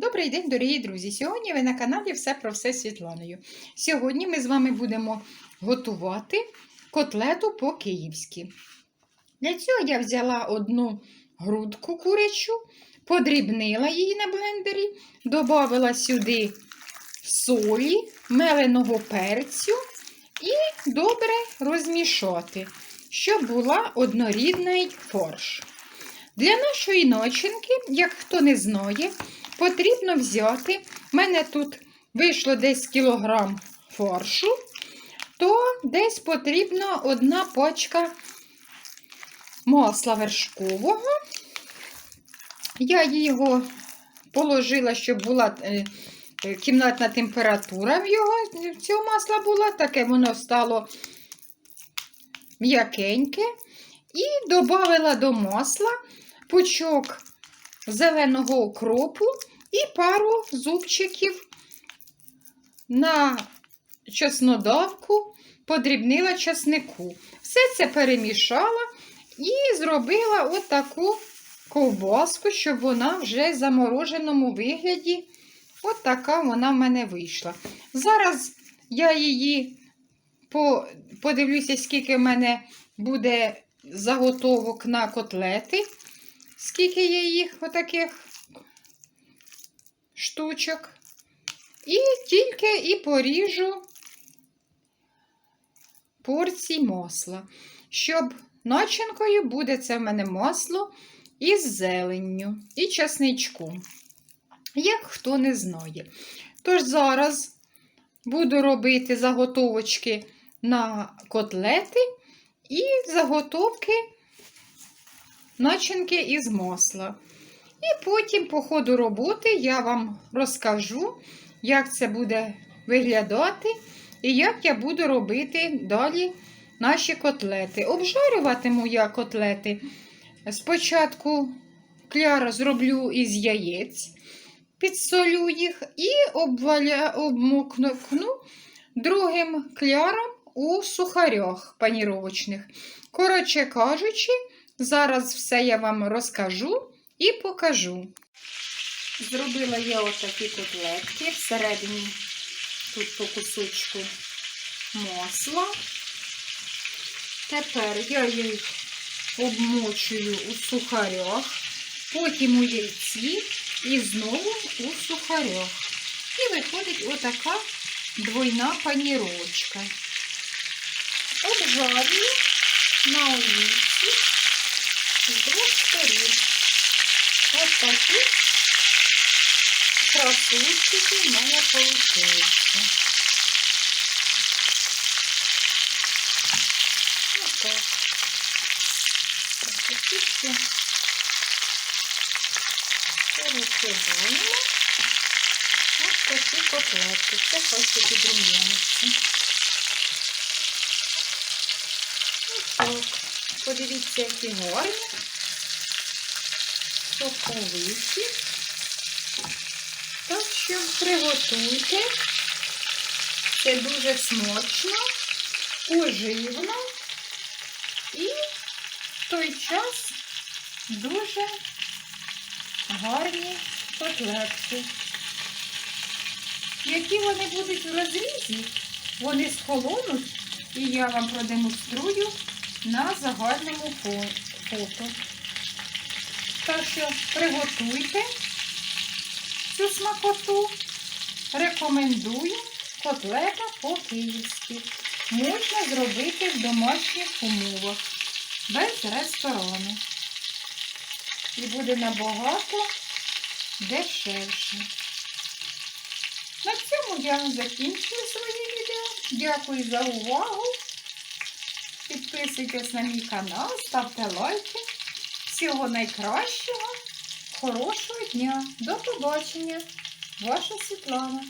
Добрий день, дорогі друзі! Сьогодні ви на каналі Все про все Світланою. Сьогодні ми з вами будемо готувати котлету по-київськи. Для цього я взяла одну грудку курячу, подрібнила її на блендері, додала сюди солі, меленого перцю і добре розмішати, щоб була однорідний форш. Для нашої начинки, як хто не знає, потрібно взяти, в мене тут вийшло десь кілограм фаршу, то десь потрібна одна пачка масла вершкового. Я його положила, щоб була е, е, кімнатна температура в його, цього масла була, таке воно стало м'якеньке. І додала до масла пучок зеленого окропу і пару зубчиків на чеснодавку, подрібнила часнику. Все це перемішала і зробила отаку ковбаску, щоб вона вже в замороженому вигляді, от така вона в мене вийшла. Зараз я її подивлюся, скільки в мене буде заготовок на котлети, скільки є їх отаких штучок. І тільки і поріжу порції масла, щоб начинкою буде це в мене масло із зеленню і часничком, як хто не знає. Тож зараз буду робити заготовочки на котлети і заготовки начинки із масла. І потім, по ходу роботи, я вам розкажу, як це буде виглядати і як я буду робити далі наші котлети. Обжарюватиму я котлети. Спочатку кляр зроблю із яєць, підсолю їх і обваля, обмокну другим кляром у сухарях паніровочних. Коротше кажучи, зараз все я вам розкажу і покажу. Зробила я отакі котлетки, всередині тут по кусочку масла. Тепер я їх обмочую у сухарях, потім у яйці і знову у сухарях. І виходить отака двойна паніровочка. Обжарюю на олівці з двох сторін. Ось такі красунчики в мене вийшли. Ось так. Всі перекидаємо. Ось такі котлетки. Це хоче підрум'яниться. Ось так. Подивіться, які гарні соковиті. Так що приготуйте. Це дуже смачно, поживно і в той час дуже гарні котлетки. Які вони будуть в розрізі, вони схолонуть, і я вам продемонструю на загальному фото. Так що приготуйте цю смакоту. Рекомендую котлета по-київськи. Можна зробити в домашніх умовах, без ресторану. І буде набагато дешевше. На цьому я закінчую своє відео. Дякую за увагу. Підписуйтесь на мій канал, ставте лайки. Всього найкращого, хорошого дня. До побачення. Ваша Світлана.